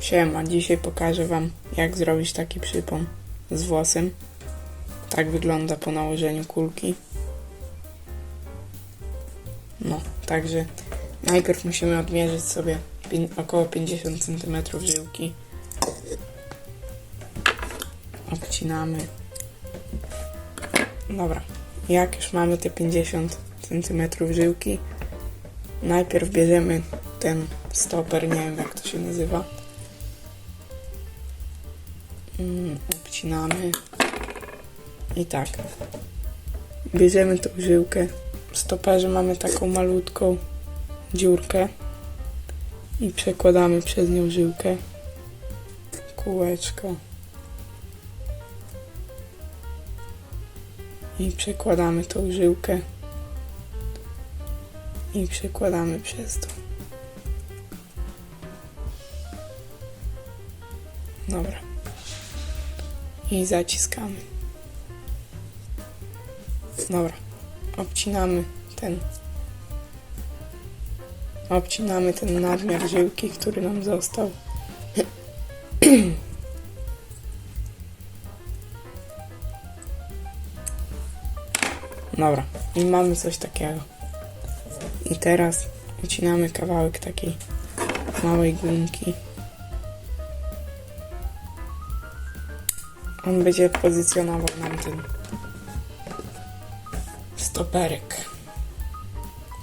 Siema, dzisiaj pokażę Wam jak zrobić taki przypon z włosem. Tak wygląda po nałożeniu kulki. No, także najpierw musimy odmierzyć sobie około 50 cm żyłki. Obcinamy. Dobra, jak już mamy te 50 cm żyłki, najpierw bierzemy ten stoper, nie wiem jak to się nazywa. Mm, obcinamy. I tak. Bierzemy tą żyłkę. W stoperze mamy taką malutką dziurkę i przekładamy przez nią żyłkę. Kółeczko. I przekładamy tą żyłkę. I przekładamy przez to. Dobra. I zaciskamy. Dobra. Obcinamy ten. Obcinamy ten nadmiar żyłki, który nam został. Dobra. I mamy coś takiego. I teraz ucinamy kawałek takiej małej gumki. On będzie pozycjonował nam ten stoperek.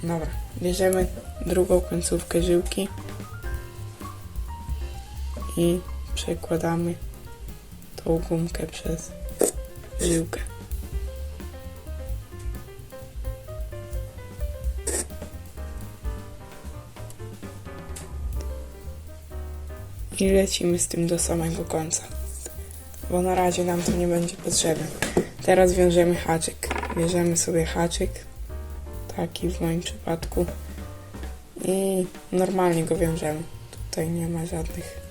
Dobra, bierzemy drugą końcówkę żyłki i przekładamy tą gumkę przez żyłkę. I lecimy z tym do samego końca bo na razie nam to nie będzie potrzebne. Teraz wiążemy haczyk. Bierzemy sobie haczyk, taki w moim przypadku i normalnie go wiążemy. Tutaj nie ma żadnych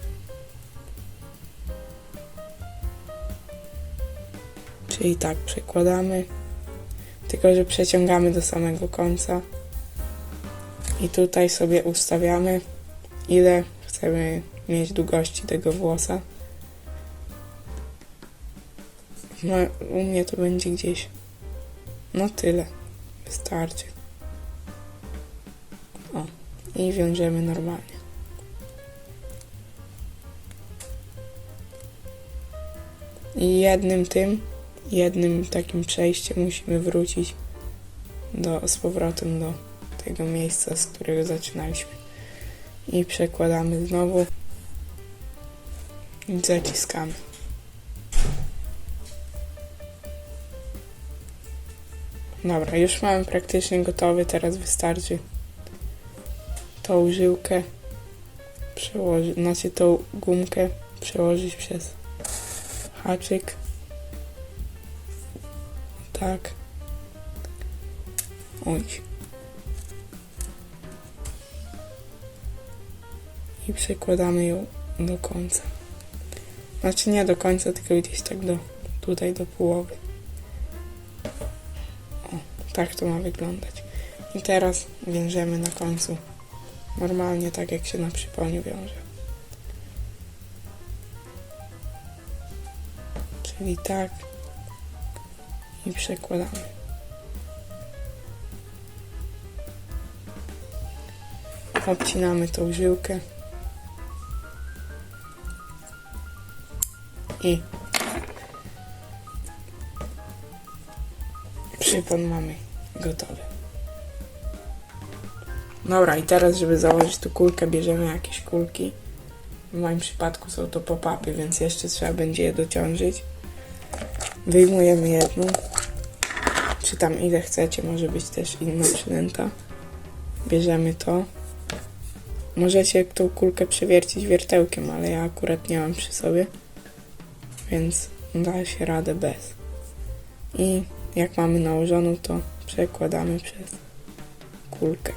Czyli tak, przekładamy, tylko że przeciągamy do samego końca i tutaj sobie ustawiamy ile chcemy mieć długości tego włosa. No, u mnie to będzie gdzieś. No tyle. Wystarczy. O. I wiążemy normalnie. I jednym tym, jednym takim przejściem musimy wrócić do, z powrotem do tego miejsca, z którego zaczynaliśmy. I przekładamy znowu i zaciskamy. Dobra, już mamy praktycznie gotowy, teraz wystarczy tą żyłkę przełożyć, znaczy tą gumkę przełożyć przez haczyk. Tak. Oj. I przekładamy ją do końca. Znaczy nie do końca, tylko gdzieś tak do tutaj do połowy. Tak to ma wyglądać. I teraz wiążemy na końcu. Normalnie tak jak się na przyponiu wiąże. Czyli tak. I przekładamy. Obcinamy tą żyłkę. I przypon mamy gotowy. Dobra, i teraz, żeby założyć tu kulkę, bierzemy jakieś kulki. W moim przypadku są to pop-upy, więc jeszcze trzeba będzie je dociążyć. Wyjmujemy jedną. Czy tam ile chcecie, może być też inna przynęta. Bierzemy to. Możecie tą kulkę przewiercić wiertełkiem, ale ja akurat nie mam przy sobie, więc da się radę bez. I jak mamy nałożoną, to przekładamy przez kulkę.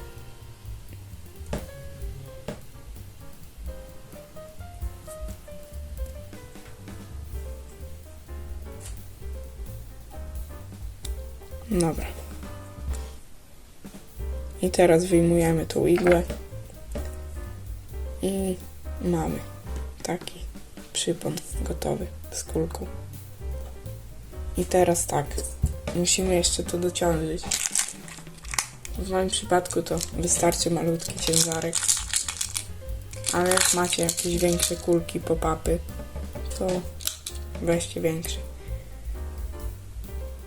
Dobra. I teraz wyjmujemy tą igłę i mamy taki przypon gotowy z kulką. I teraz tak, musimy jeszcze to dociążyć. W moim przypadku to wystarczy malutki ciężarek. Ale jak macie jakieś większe kulki, pop-upy, to weźcie większy.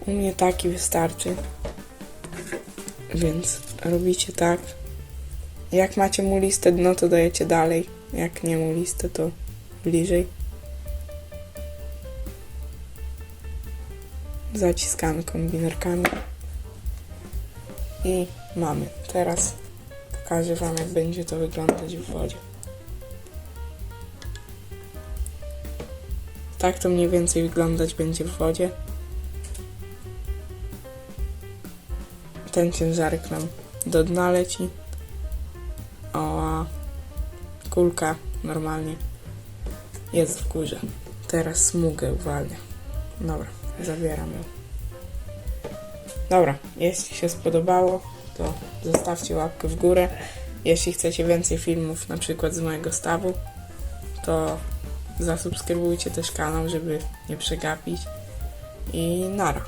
U mnie taki wystarczy. Więc robicie tak. Jak macie muliste dno, to dajecie dalej. Jak nie muliste, to bliżej. Zaciskamy kombinerkami. I mamy. Teraz pokażę Wam, jak będzie to wyglądać w wodzie. Tak to mniej więcej wyglądać będzie w wodzie. Ten ciężarek nam do dna leci. O, a kulka normalnie jest w górze. Teraz smugę uwalnia. Dobra, zabieram ją. Dobra, jeśli się spodobało, to zostawcie łapkę w górę. Jeśli chcecie więcej filmów, na przykład z mojego stawu, to zasubskrybujcie też kanał, żeby nie przegapić. I nara.